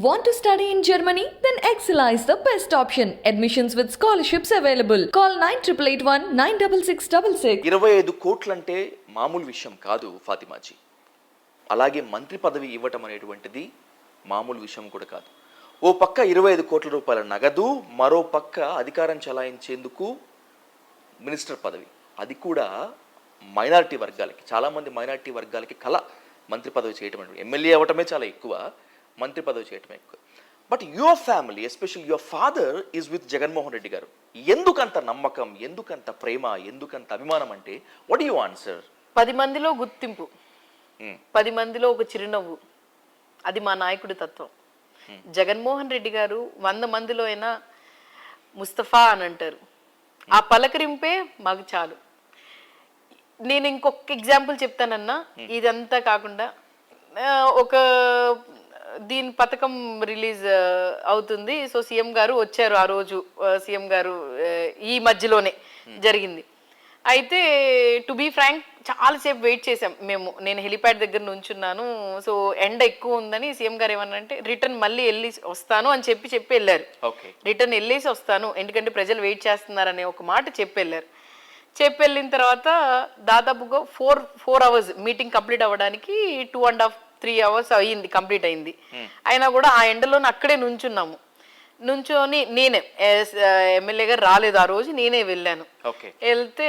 Want to study in Germany? Then Excella is the best option. Admissions with scholarships available. Call 9881 96666. ఇరవై ఐదు కోట్లంటే మామూలు విషయం కాదు ఫాతిమాజీ అలాగే మంత్రి పదవి ఇవ్వటం అనేటువంటిది మామూలు విషయం కూడా కాదు ఓ పక్క ఇరవై ఐదు కోట్ల రూపాయల నగదు మరో పక్క అధికారం చలాయించేందుకు మినిస్టర్ పదవి అది కూడా మైనారిటీ వర్గాలకి చాలామంది మైనారిటీ వర్గాలకి కళ మంత్రి పదవి చేయటం ఎమ్మెల్యే అవ్వటమే చాలా ఎక్కువ మంత్రి పదవి చేయటమే ఎక్కువ. But your family especially your father is with Jaganmohan Reddy garu. ఎందుకంత నమ్మకం ఎందుకంత ప్రేమ ఎందుకంత అభిమానం అంటే వాట్ యు ఆన్సర్ పది మందిలో గుర్తింపు. పది మందిలో ఒక చిరునవ్వు. అది మా నాయకుడి తత్వం. జగన్మోహన్ రెడ్డి గారు వంద మందిలో అయినా ముస్తఫా అని అంటారు. ఆ పలకరింపే మాకు చాలు. నేను ఇంకొక ఎగ్జాంపుల్ చెప్తానన్నా. ఇదంతా కాకుండా ఒక దీని పథకం రిలీజ్ అవుతుంది. సో సీఎం గారు వచ్చారు ఆ రోజు. సీఎం గారు ఈ మధ్యలోనే జరిగింది. అయితే టు బీ ఫ్రాంక్ చాలాసేపు వెయిట్ చేసాం మేము. నేను హెలిప్యాడ్ దగ్గర నుంచున్నాను. సో ఎండ ఎక్కువ ఉందని సీఎం గారు ఏమన్నారంటే రిటర్న్ మళ్ళీ వెళ్ళి వస్తాను అని చెప్పి చెప్పి వెళ్ళారు. రిటర్న్ వెళ్ళేసి వస్తాను. ఎందుకంటే ప్రజలు వెయిట్ చేస్తున్నారనే ఒక మాట చెప్పి వెళ్ళారు. చెప్పి వెళ్ళిన తర్వాత దాదాపుగా four four hours meeting complete అవ్వడానికి two and half three hours అయ్యింది కంప్లీట్ అయింది అయినా కూడా ఆ ఎండలోనే అక్కడే నుంచున్నాము. నుంచొని నేనే ఎమ్మెల్యే గారు రాలేదు ఆ రోజు నేనే వెళ్ళాను. ఓకే. వెళ్తే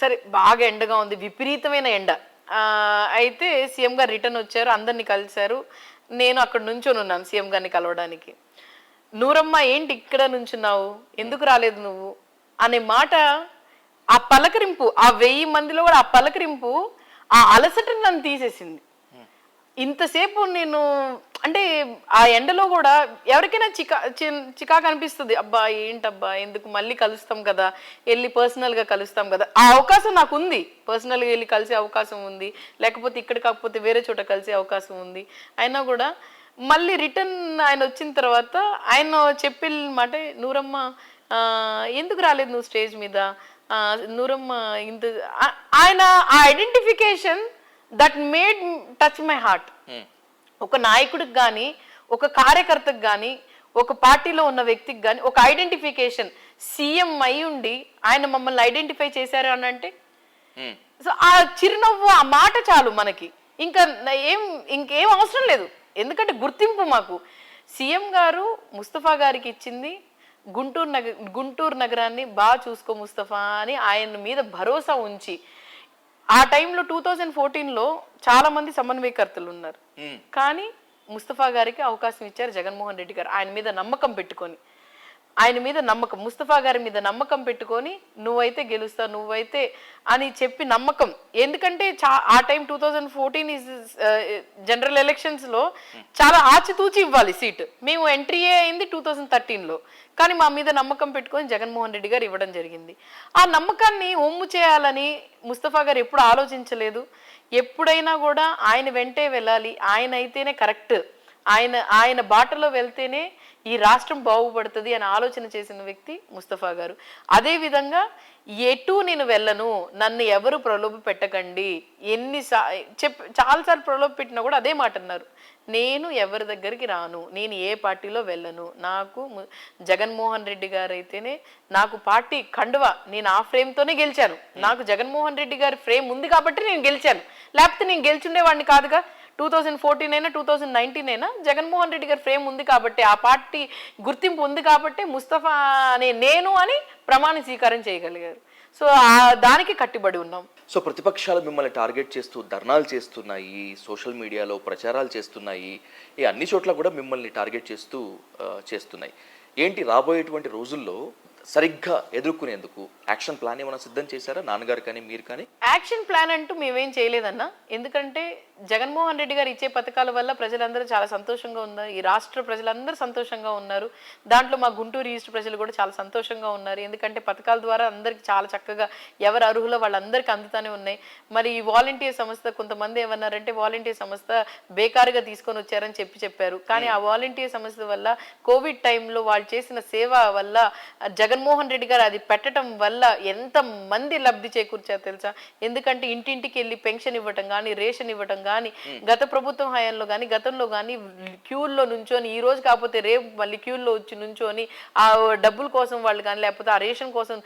సరే బాగా ఎండగా ఉంది విపరీతమైన ఎండ. అయితే సీఎం గారు రిటర్న్ వచ్చారు అందరినీ కలిశారు. నేను అక్కడ నుంచొని ఉన్నాను సీఎం గారిని కలవడానికి. నూరమ్మ ఏంటి ఇక్కడ నుంచున్నావు? ఎందుకు రాలేదు నువ్వు? అనే మాట ఆ పలకరింపు ఆ వెయ్యి మందిలో కూడా ఆ పలకరింపు ఆ అలసటని నన్ను తీసేసింది. ఇంతసేపు నేను అంటే ఆ ఎండలో కూడా ఎవరికైనా చికా చి- చికాకు అనిపిస్తుంది అబ్బా ఏంటబ్బా ఎందుకు మళ్ళీ కలుస్తాం కదా వెళ్ళి పర్సనల్గా కలుస్తాం కదా. ఆ అవకాశం నాకు ఉంది పర్సనల్గా వెళ్ళి కలిసే అవకాశం ఉంది లేకపోతే ఇక్కడ కాకపోతే వేరే చోట కలిసే అవకాశం ఉంది. అయినా కూడా మళ్ళీ రిటర్న్ ఆయన వచ్చిన తర్వాత ఆయన చెప్పిమాట నూరమ్మ ఎందుకు రాలేదు నువ్వు స్టేజ్ మీద? నూరమ్మ ఇంత ఆయన ఆ identification that made touch my heart ఒక నాయకుడికి కానీ ఒక కార్యకర్తకు కానీ ఒక పార్టీలో ఉన్న వ్యక్తికి కానీ ఒక ఐడెంటిఫికేషన్ సీఎం అయి ఉండి ఆయన మమ్మల్ని ఐడెంటిఫై చేశారు అని అంటే సో ఆ చిరునవ్వు ఆ మాట చాలు మనకి. ఇంకా ఏం ఇంకేం అవసరం లేదు. ఎందుకంటే గుర్తింపు మాకు. సీఎం గారు ముస్తఫా గారికి ఇచ్చింది గుంటూరు నగ గుంటూరు నగరాన్ని బాగా చూసుకో ముస్తఫా అని ఆయన మీద భరోసా ఉంచి ఆ టైంలో టూ థౌజండ్ ఫోర్టీన్లో చాలా మంది సమన్వయకర్తలు ఉన్నారు. కానీ ముస్తఫా గారికి అవకాశం ఇచ్చారు జగన్మోహన్ రెడ్డి గారు. ఆయన మీద నమ్మకం పెట్టుకొని. ఆయన మీద నమ్మకం ముస్తఫా గారి మీద నమ్మకం పెట్టుకొని నువ్వైతే గెలుస్తావు నువ్వైతే అని చెప్పి నమ్మకం. ఎందుకంటే చా ఆ time two thousand fourteen is general ఎలక్షన్స్లో చాలా ఆచితూచి ఇవ్వాలి సీట్ మేము ఎంట్రీ అయింది టూ థౌజండ్ థర్టీన్లో కానీ మా మీద నమ్మకం పెట్టుకొని జగన్మోహన్ రెడ్డి గారు ఇవ్వడం జరిగింది. ఆ నమ్మకాన్ని ఒమ్ము చేయాలని ముస్తఫా గారు ఎప్పుడు ఆలోచించలేదు. ఎప్పుడైనా కూడా ఆయన వెంటే వెళ్ళాలి. ఆయన అయితేనే కరెక్ట్. ఆయన ఆయన బాటలో వెళ్తేనే ఈ రాష్ట్రం బాగుపడుతుంది అని ఆలోచన చేసిన వ్యక్తి ముస్తఫా గారు. అదే విధంగా ఎటు నేను వెళ్ళను నన్ను ఎవరు ప్రలోభ పెట్టకండి ఎన్ని చెప్ చాలాసార్లు ప్రలోభ పెట్టినా కూడా అదే మాట అన్నారు. నేను ఎవరి దగ్గరికి రాను నేను ఏ పార్టీలో వెళ్ళను. నాకు జగన్మోహన్ రెడ్డి గారు అయితేనే నాకు పార్టీ కండువా నేను ఆ ఫ్రేమ్తోనే గెలిచాను. నాకు జగన్మోహన్ రెడ్డి గారి ఫ్రేమ్ ఉంది కాబట్టి నేను గెలిచాను. లేకపోతే నేను గెలిచుండేవాడిని కాదుగా. టూ థౌజండ్ ఫోర్టీన్ అయినా టూ థౌజండ్ నైన్టీన్ అయినా జగన్మోహన్ రెడ్డి గారి ఫ్రేమ్ ఉంది కాబట్టి ఆ పార్టీ గుర్తింపు ఉంది కాబట్టి ముస్తఫా అనే నేను అని ప్రమాణ స్వీకారం చేయగలిగారు. సో ఆ దానికి కట్టుబడి ఉన్నాం. సో ప్రతిపక్షాలు మిమ్మల్ని టార్గెట్ చేస్తూ ధర్నాలు చేస్తున్నాయి సోషల్ మీడియాలో ప్రచారాలు చేస్తున్నాయి ఈ అన్ని చోట్ల కూడా మిమ్మల్ని టార్గెట్ చేస్తూ చేస్తున్నాయి. ఏంటి రాబోయేటువంటి రోజుల్లో సరిగ్గా ఎదుర్కొనేందుకు యాక్షన్ ప్లాన్ ఏమైనా సిద్ధం చేశారా? నాన్నగారు కానీ మీరు కానీ? యాక్షన్ ప్లాన్ అంటూ మేమేం చేయలేదన్నా. ఎందుకంటే జగన్మోహన్ రెడ్డి గారు ఇచ్చే పథకాల వల్ల ప్రజలందరూ చాలా సంతోషంగా ఉన్నారు. ఈ రాష్ట్ర ప్రజలందరూ సంతోషంగా ఉన్నారు. దాంట్లో మా గుంటూరు ఈస్ట్ ప్రజలు కూడా చాలా సంతోషంగా ఉన్నారు. ఎందుకంటే పథకాల ద్వారా అందరికి చాలా చక్కగా ఎవరు అర్హులో వాళ్ళందరికీ అందుతానే ఉన్నాయి. మరి ఈ వాలంటీర్ సంస్థ కొంతమంది ఏమన్నారంటే వాలంటీర్ సంస్థ బేకారుగా తీసుకొని వచ్చారని చెప్పి చెప్పారు. కానీ ఆ వాలంటీర్ సంస్థ వల్ల కోవిడ్ టైంలో వాళ్ళు చేసిన సేవ వల్ల జగన్ జగన్మోహన్ రెడ్డి గారు అది పెట్టడం వల్ల ఎంత మంది లబ్ధి చేకూర్చారు తెలుసా? ఎందుకంటే ఇంటింటికి వెళ్ళి పెన్షన్ ఇవ్వటం కానీ రేషన్ ఇవ్వటం కానీ గత ప్రభుత్వం హయాంలో కానీ గతంలో కానీ క్యూల్లో నుంచొని ఈ రోజు కాకపోతే రేపు మళ్ళీ క్యూల్లో వచ్చి నుంచొని ఆ డబ్బుల కోసం వాళ్ళు కానీ లేకపోతే ఆ రేషన్ కోసం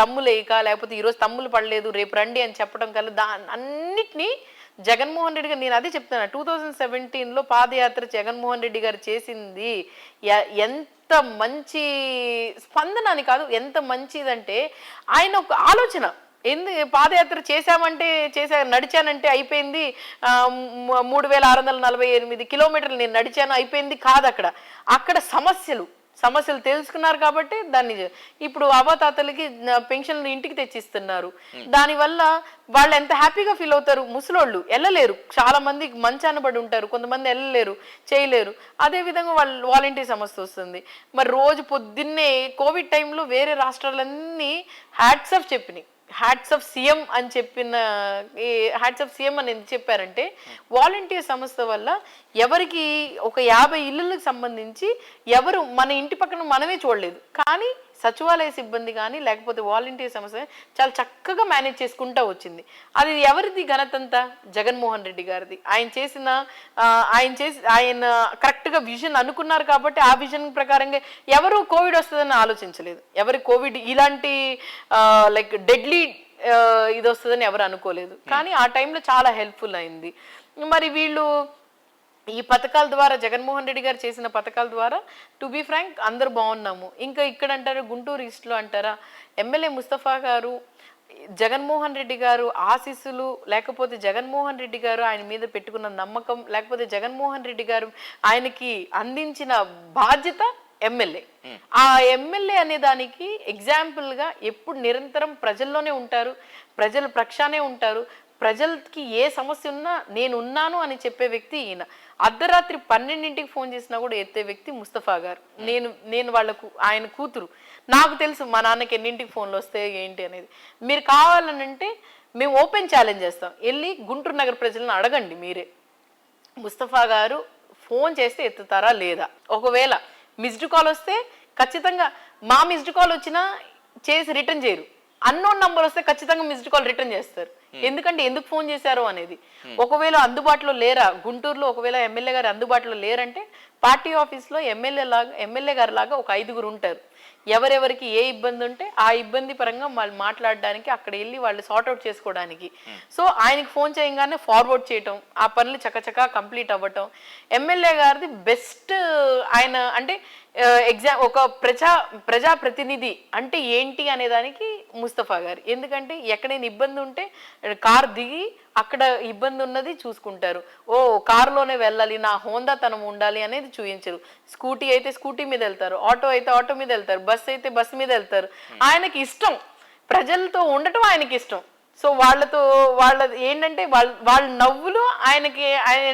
తమ్ములు వేయక లేకపోతే ఈరోజు తమ్ములు పడలేదు రేపు రండి అని చెప్పడం కల్లా దా అన్నిటినీ జగన్మోహన్ రెడ్డి గారు నేను అదే చెప్తున్నా టూ థౌజండ్ సెవెంటీన్లో పాదయాత్ర జగన్మోహన్ రెడ్డి గారు చేసింది ఎంత మంచి స్పందన అని కాదు ఎంత మంచిదంటే ఆయన ఒక ఆలోచన. ఎందు పాదయాత్ర చేశామంటే చేశా నడిచానంటే అయిపోయింది మూడు వేల ఆరు వందల నలభై ఎనిమిది కిలోమీటర్లు నేను నడిచాను అయిపోయింది కాదు అక్కడ అక్కడ సమస్యలు. సమస్యలు తెలుసుకున్నారు కాబట్టి దాన్ని ఇప్పుడు అవతాతలకి పెన్షన్లు ఇంటికి తెచ్చిస్తున్నారు. దానివల్ల వాళ్ళు ఎంత హ్యాపీగా ఫీల్ అవుతారు? ముసలోళ్ళు వెళ్ళలేరు చాలా మంది మంచాన పడి ఉంటారు. కొంతమంది వెళ్ళలేరు చేయలేరు. అదే విధంగా వాళ్ళు వాలంటీర్ సమస్య వస్తుంది. మరి రోజు పొద్దున్నే కోవిడ్ టైంలో వేరే రాష్ట్రాలన్నీ హ్యాట్స్ ఆఫ్ చెప్పినాయి. హ్యాట్స్ ఆఫ్ సీఎం అని చెప్పిన ఈ హ్యాట్స్ ఆఫ్ సీఎం అని ఎందుకు చెప్పారంటే వాలంటీర్ సంస్థ వల్ల ఎవరికి ఒక యాభై ఇళ్ళకి సంబంధించి ఎవరు మన ఇంటి పక్కన మనమే చూడలేదు. కానీ సచివాలయ సిబ్బంది కానీ లేకపోతే వాలంటీర్ సంస్థ చాలా చక్కగా మేనేజ్ చేసుకుంటూ వచ్చింది. అది ఎవరిది ఘనతంతా జగన్మోహన్ రెడ్డి గారిది. ఆయన చేసిన ఆయన చేసి ఆయన కరెక్ట్గా విజన్ అనుకున్నారు కాబట్టి ఆ విజన్ ప్రకారంగా ఎవరు కోవిడ్ వస్తుందని ఆలోచించలేదు. ఎవరి కోవిడ్ ఇలాంటి లైక్ డెడ్లీ ఇది వస్తుందని ఎవరు అనుకోలేదు. కానీ ఆ టైంలో చాలా హెల్ప్ఫుల్ అయింది. మరి వీళ్ళు ఈ పథకాల ద్వారా జగన్మోహన్ రెడ్డి గారు చేసిన పథకాల ద్వారా టు బి ఫ్రాంక్ అందరూ బాగున్నాము. ఇంకా ఇక్కడ అంటారు గుంటూరు ఈస్ట్లో అంటారా ఎమ్మెల్యే ముస్తఫా గారు జగన్మోహన్ రెడ్డి గారు ఆశీస్సులు లేకపోతే జగన్మోహన్ రెడ్డి గారు ఆయన మీద పెట్టుకున్న నమ్మకం లేకపోతే జగన్మోహన్ రెడ్డి గారు ఆయనకి అందించిన బాధ్యత ఎమ్మెల్యే. ఆ ఎమ్మెల్యే అనే దానికి ఎగ్జాంపుల్గా ఎప్పుడు నిరంతరం ప్రజల్లోనే ఉంటారు ప్రజల పక్షానే ఉంటారు ప్రజలకి ఏ సమస్య ఉన్నా నేను ఉన్నాను అని చెప్పే వ్యక్తి ఈయన. అర్ధరాత్రి పన్నెండింటికి ఫోన్ చేసినా కూడా ఎత్తే వ్యక్తి ముస్తఫా గారు. నేను నేను వాళ్ళకు ఆయన కూతురు. నాకు తెలుసు మా నాన్నకి ఎన్నింటికి ఫోన్లు వస్తాయి ఏంటి అనేది. మీరు కావాలనంటే మేము ఓపెన్ ఛాలెంజ్ చేస్తాం. వెళ్ళి గుంటూరు నగర ప్రజలను అడగండి మీరే. ముస్తఫా గారు ఫోన్ చేస్తే ఎత్తుతారా లేదా? ఒకవేళ మిస్డ్ కాల్ వస్తే ఖచ్చితంగా మా మిస్డ్ కాల్ వచ్చినా చేసి రిటర్న్ చేయరు. అన్నోన్ నంబర్ వస్తే ఖచ్చితంగా మిస్డ్ కాల్ రిటర్న్ చేస్తారు. ఎందుకంటే ఎందుకు ఫోన్ చేశారు అనేది. ఒకవేళ అందుబాటులో లేరా గుంటూరులో ఒకవేళ ఎమ్మెల్యే గారు అందుబాటులో లేరంటే పార్టీ ఆఫీస్లో ఎమ్మెల్యే లాగా ఎమ్మెల్యే గారు లాగా ఒక ఐదుగురు ఉంటారు. ఎవరెవరికి ఏ ఇబ్బంది ఉంటే ఆ ఇబ్బంది పరంగా వాళ్ళు మాట్లాడడానికి అక్కడ వెళ్ళి వాళ్ళు సార్ట్ అవుట్ చేసుకోవడానికి. సో ఆయనకి ఫోన్ చేయగానే ఫార్వర్డ్ చేయటం ఆ పనులు చకచకా కంప్లీట్ అవ్వటం. ఎమ్మెల్యే గారిది బెస్ట్ ఆయన అంటే ఎగ్జామ్ ఒక ప్రజా ప్రజా ప్రతినిధి అంటే ఏంటి అనే దానికి ముస్తఫా గారు. ఎందుకంటే ఎక్కడైనా ఇబ్బంది ఉంటే కార్ దిగి అక్కడ ఇబ్బంది ఉన్నది చూసుకుంటారు. ఓ కారులోనే వెళ్ళాలి నా హోందాతనం ఉండాలి అనేది చూపించరు. స్కూటీ అయితే స్కూటీ మీద వెళ్తారు ఆటో అయితే ఆటో మీద వెళ్తారు బస్ అయితే బస్ మీద వెళ్తారు. ఆయనకి ఇష్టం. ప్రజలతో ఉండటం ఆయనకి ఇష్టం. సో వాళ్ళతో వాళ్ళ ఏంటంటే వాళ్ళ వాళ్ళ నవ్వులు ఆయనకి ఆయన